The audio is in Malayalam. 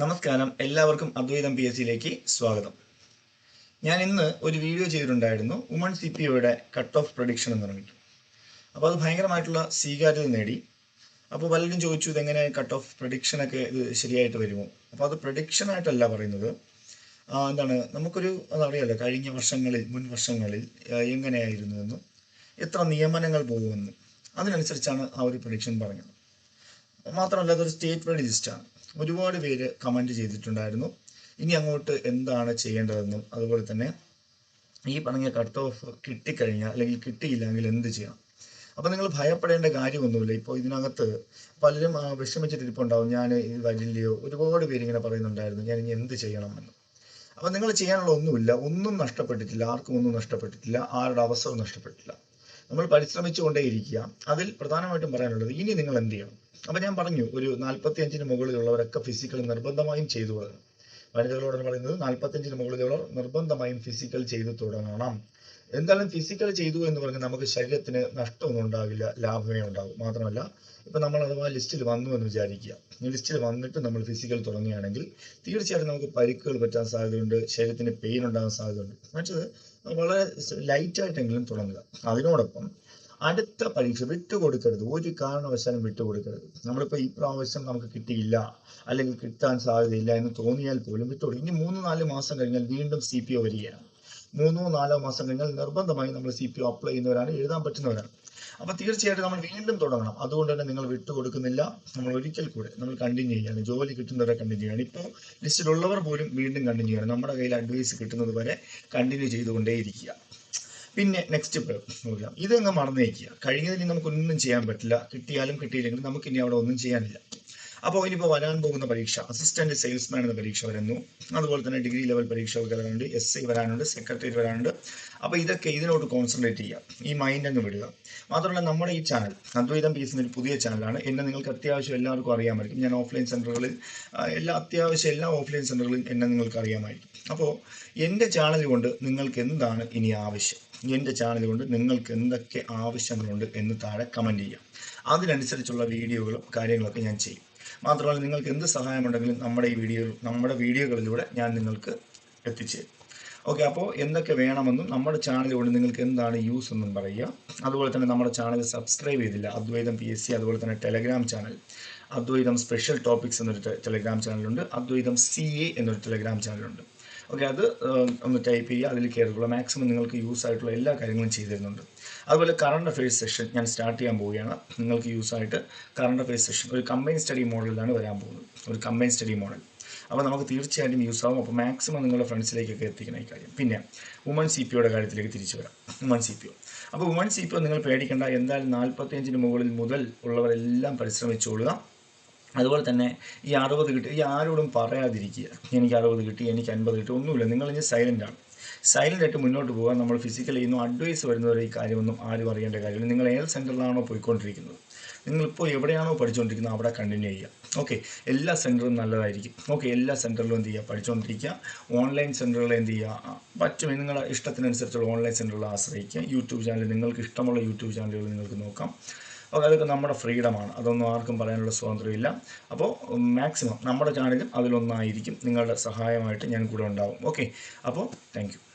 നമസ്കാരം. എല്ലാവർക്കും അദ്വൈതം പി എസ് സിയിലേക്ക് സ്വാഗതം. ഞാൻ ഇന്ന് ഒരു വീഡിയോ ചെയ്തിട്ടുണ്ടായിരുന്നു. ഉമൺ സി പി ഒയുടെ കട്ട് ഓഫ് പ്രൊഡിക്ഷൻ എന്ന് പറഞ്ഞിട്ട്. അപ്പോൾ അത് ഭയങ്കരമായിട്ടുള്ള സ്വീകാര്യത നേടി. അപ്പോൾ പലരും ചോദിച്ചു ഇതെങ്ങനെ കട്ട് ഓഫ് പ്രൊഡിക്ഷനൊക്കെ ഇത് ശരിയായിട്ട് വരുമോ? അപ്പോൾ അത് പ്രൊഡിക്ഷൻ ആയിട്ടല്ല പറയുന്നത്. എന്താണ് നമുക്കൊരു അതറിയാലോ കഴിഞ്ഞ വർഷങ്ങളിൽ മുൻ വർഷങ്ങളിൽ ആ, എങ്ങനെയായിരുന്നു എന്നും. എത്ര നിയമനങ്ങൾ പോകുമെന്നും. അതിനനുസരിച്ചാണ് ആ ഒരു പ്രൊഡിക്ഷൻ പറഞ്ഞത്. മാത്രമല്ല അതൊരു സ്റ്റേറ്റ് വൈഡ് ലിസ്റ്റാണ് ഒരുപാട് പേര് കമന്റ് ചെയ്തിട്ടുണ്ടായിരുന്നു. ഇനി അങ്ങോട്ട് എന്താണ് ചെയ്യേണ്ടതെന്നും അതുപോലെ തന്നെ ഈ പറഞ്ഞ കട്ട് ഓഫ് കിട്ടിക്കഴിഞ്ഞാൽ അല്ലെങ്കിൽ കിട്ടിയില്ലെങ്കിൽ എന്ത് ചെയ്യണം? അപ്പോൾ നിങ്ങൾ ഭയപ്പെടേണ്ട കാര്യമൊന്നുമില്ല. ഇപ്പോൾ ഇതിനകത്ത് പലരും വിഷമിച്ചിട്ടിരിപ്പുണ്ടാവും. ഞാൻ ഇത് വരില്ലയോ? ഒരുപാട് പേര് ഇങ്ങനെ പറയുന്നുണ്ടായിരുന്നു. ഞാൻ ഇനി എന്ത് ചെയ്യണം എന്ന് അപ്പോൾ നിങ്ങൾ ചെയ്യാനുള്ള ഒന്നുമില്ല. ഒന്നും നഷ്ടപ്പെട്ടിട്ടില്ല. ആർക്കും ഒന്നും നഷ്ടപ്പെട്ടിട്ടില്ല. ആരുടെ അവസരവും നഷ്ടപ്പെട്ടില്ല നമ്മൾ പരിശ്രമിച്ചുകൊണ്ടേയിരിക്കുക. അതിൽ പ്രധാനമായിട്ടും പറയാനുള്ളത് ഇനി നിങ്ങൾ എന്ത് ചെയ്യണം? അപ്പോൾ ഞാൻ പറഞ്ഞു ഒരു നാൽപ്പത്തി അഞ്ചിന് മുകളിലുള്ളവരൊക്കെ ഫിസിക്കൽ നിർബന്ധമായും ചെയ്തു തുടങ്ങണം. വനിതകളോടാണ് പറയുന്നത് നാൽപ്പത്തഞ്ചിന് മുകളിലുള്ളവർ നിർബന്ധമായും ഫിസിക്കൽ ചെയ്തു തുടങ്ങണം. എന്തായാലും ഫിസിക്കൽ ചെയ്തു എന്ന് പറഞ്ഞാൽ നമുക്ക് ശരീരത്തിന് നഷ്ടമൊന്നും ഉണ്ടാകില്ല ലാഭമേ ഉണ്ടാകും മാത്രമല്ല ഇപ്പൊ നമ്മൾ അഥവാ ലിസ്റ്റിൽ വന്നു എന്ന് വിചാരിക്കുക. ലിസ്റ്റിൽ വന്നിട്ട് നമ്മൾ ഫിസിക്കൽ തുടങ്ങുകയാണെങ്കിൽ തീർച്ചയായിട്ടും നമുക്ക് പരിക്കുകൾ പറ്റാൻ സാധ്യതയുണ്ട് ശരീരത്തിന് പെയിൻ ഉണ്ടാകാൻ സാധ്യതയുണ്ട്. മറ്റത് വളരെ ലൈറ്റ് ആയിട്ടെങ്കിലും തുടങ്ങുക. അതിനോടൊപ്പം അടുത്ത പരീക്ഷ വിട്ടുകൊടുക്കരുത് ഒരു കാരണവശാലും വിട്ടുകൊടുക്കരുത് നമ്മളിപ്പോൾ ഈ പ്രാവശ്യം നമുക്ക് കിട്ടിയില്ല അല്ലെങ്കിൽ കിട്ടാൻ സാധ്യതയില്ല എന്ന് തോന്നിയാൽ പോലും വിട്ടുകൊടുക്കും ഇനി മൂന്ന് നാല് മാസം കഴിഞ്ഞാൽ വീണ്ടും സി പി ഒ വരികയാണ്. മൂന്നോ നാലോ മാസം കഴിഞ്ഞാൽ നിർബന്ധമായും നമ്മൾ സി പി ഒ അപ്ലൈ ചെയ്യുന്നവരാണ് എഴുതാൻ പറ്റുന്നവരാണ്. അപ്പൊ തീർച്ചയായിട്ടും നമ്മൾ വീണ്ടും തുടങ്ങണം. അതുകൊണ്ട് തന്നെ നിങ്ങൾ വിട്ടുകൊടുക്കുന്നില്ല നമ്മൾ ഒരിക്കൽ കൂടെ നമ്മൾ കണ്ടിന്യൂ ചെയ്യാണ്. ജോലി കിട്ടുന്നവരെ കണ്ടിന്യൂ ചെയ്യാണ്. ഇപ്പോൾ ലിസ്റ്റിലുള്ളവർ പോലും വീണ്ടും കണ്ടിന്യൂ ചെയ്യണം. നമ്മുടെ കയ്യിൽ അഡ്വൈസ് കിട്ടുന്നത് വരെ കണ്ടിന്യൂ ചെയ്തുകൊണ്ടേയിരിക്കുക. പിന്നെ നെക്സ്റ്റ് നോക്കാം. ഇതങ്ങ് മറന്നേക്കുക. കഴിഞ്ഞതിന് നമുക്കൊന്നും ചെയ്യാൻ പറ്റില്ല. കിട്ടിയാലും കിട്ടിയില്ലെങ്കിലും നമുക്ക് ഇനി അവിടെ ഒന്നും ചെയ്യാനില്ല. അപ്പോൾ ഇനിയിപ്പോൾ വരാൻ പോകുന്ന പരീക്ഷ അസിസ്റ്റന്റ് സെയിൽസ്മാൻ എന്ന പരീക്ഷ വരുന്നു. അതുപോലെ തന്നെ ഡിഗ്രി ലെവൽ പരീക്ഷ വരാനുണ്ട് എസ് ഐ വരാനുണ്ട് സെക്രട്ടേറിയറ്റ് വരാനുണ്ട്. അപ്പോൾ ഇതൊക്കെ ഇതിനോട് കോൺസെൻട്രേറ്റ് ചെയ്യുക ഈ മൈൻഡ് അങ്ങ് വിടുക. മാത്രമല്ല നമ്മുടെ ഈ ചാനൽ അദ്വൈതം പി ഒരു പുതിയ ചാനലാണ് എന്നെ നിങ്ങൾക്ക് അത്യാവശ്യം എല്ലാവർക്കും അറിയാമായിരിക്കും. ഞാൻ ഓഫ്ലൈൻ സെന്ററുകളിൽ എല്ലാ അത്യാവശ്യം എല്ലാ ഓഫ്ലൈൻ സെന്ററുകളിലും എന്നെ നിങ്ങൾക്ക് അറിയാമായിരിക്കും. അപ്പോൾ എന്റെ ചാനൽ കൊണ്ട് നിങ്ങൾക്ക് എന്താണ് ഇനി ആവശ്യം? എന്റെ ചാനൽ കൊണ്ട് നിങ്ങൾക്ക് എന്തൊക്കെ ആവശ്യങ്ങളുണ്ട് എന്ന് താഴെ കമന്റ് ചെയ്യാം. അതിനനുസരിച്ചുള്ള വീഡിയോകളും കാര്യങ്ങളൊക്കെ ഞാൻ ചെയ്യും. മാത്രമല്ല നിങ്ങൾക്ക് എന്ത് സഹായമുണ്ടെങ്കിലും നമ്മുടെ ഈ വീഡിയോ നമ്മുടെ വീഡിയോകളിലൂടെ ഞാൻ നിങ്ങൾക്ക് എത്തിച്ചേരും. ഓക്കെ അപ്പോൾ എന്തൊക്കെ വേണമെന്നും നമ്മുടെ ചാനലിലൂടെ നിങ്ങൾക്ക് എന്താണ് യൂസ് എന്നും പറയുക. അതുപോലെ തന്നെ നമ്മുടെ ചാനൽ സബ്സ്ക്രൈബ് ചെയ്തില്ല അദ്വൈതം പി എസ് സി അതുപോലെ തന്നെ Telegram channel Advaitham special topics എന്നൊരു ടെലഗ്രാം ചാനലുണ്ട് അദ്വൈതം സി എ എന്നൊരു ടെലഗ്രാം ചാനലുണ്ട് ഓക്കെ അത് ഒന്ന് ടൈപ്പ് ചെയ്യുക. അതിൽ കയറിയിട്ടുള്ള മാക്സിമം നിങ്ങൾക്ക് യൂസ് ആയിട്ടുള്ള എല്ലാ കാര്യങ്ങളും ചെയ്തു തരുന്നുണ്ട്. അതുപോലെ കറണ്ട് അഫയേഴ്സ് സെഷൻ ഞാൻ സ്റ്റാർട്ട് ചെയ്യാൻ പോവുകയാണ്. നിങ്ങൾക്ക് യൂസ് ആയിട്ട് കറണ്ട് അഫയേഴ്സ് സെഷൻ ഒരു കമ്പൈൻ സ്റ്റഡി മോഡലിലാണ് വരാൻ പോകുന്നത്. ഒരു കമ്പൈൻ സ്റ്റഡി മോഡൽ അപ്പോൾ നമുക്ക് തീർച്ചയായിട്ടും യൂസ് ആവും. അപ്പോൾ മാക്സിമം നിങ്ങളുടെ ഫ്രണ്ട്സിലേക്കൊക്കെ എത്തിക്കണം ഈ കാര്യം. പിന്നെ വുമൺ സി പി ഒയുടെ കാര്യത്തിലേക്ക് തിരിച്ചു വരാം. വുമൺ സി പി ഒ അപ്പോൾ വുമൺ സി പി ഒ നിങ്ങൾ പേടിക്കേണ്ട. എന്തായാലും നാൽപ്പത്തിയഞ്ചിന് മുകളിൽ മുതൽ ഉള്ളവരെല്ലാം പരിശ്രമിച്ചോളുക. അതുപോലെ തന്നെ ഈ അറുപത് കിട്ടി ഈ ആരോടും പറയാതിരിക്കുക. എനിക്ക് അറുപത് കിട്ടി എനിക്ക് അൻപത് കിട്ടി ഒന്നുമില്ല. നിങ്ങൾ ഇനി സൈലന്റ് ആണ്. സൈലന്റ് ആയിട്ട് മുന്നോട്ട് പോകാൻ നമ്മൾ ഫിസിക്കലി ഇന്നും അഡ്വൈസ് വരുന്നവരെ ഈ കാര്യമൊന്നും ആരും അറിയേണ്ട കാര്യമില്ല. നിങ്ങൾ ഏത് സെന്ററിലാണോ പോയിക്കൊണ്ടിരിക്കുന്നത്. നിങ്ങളിപ്പോൾ എവിടെയാണോ പഠിച്ചുകൊണ്ടിരിക്കുന്നത് അവിടെ കണ്ടിന്യൂ ചെയ്യുക. ഓക്കെ എല്ലാ സെന്ററും നല്ലതായിരിക്കും. ഓക്കെ എല്ലാ സെന്ററിലും എന്ത് ചെയ്യുക? പഠിച്ചുകൊണ്ടിരിക്കുക ഓൺലൈൻ സെന്ററുകൾ എന്ത് ചെയ്യുക? പറ്റും. നിങ്ങളുടെ ഇഷ്ടത്തിനനുസരിച്ചുള്ള ഓൺലൈൻ സെന്ററുകൾ ആശ്രയിക്കുക. യൂട്യൂബ് ചാനൽ നിങ്ങൾക്ക് ഇഷ്ടമുള്ള യൂട്യൂബ് ചാനലുകൾ നിങ്ങൾക്ക് നോക്കാം. അപ്പോൾ അതൊക്കെ നമ്മുടെ ഫ്രീഡമാണ്. അതൊന്നും ആർക്കും പറയാനുള്ള സ്വാതന്ത്ര്യമില്ല. അപ്പോൾ മാക്സിമം നമ്മുടെ ചാനലും അതിലൊന്നായിരിക്കും. നിങ്ങളുടെ സഹായമായിട്ട് ഞാൻ കൂടെ ഉണ്ടാവും. ഓക്കെ? അപ്പോൾ താങ്ക്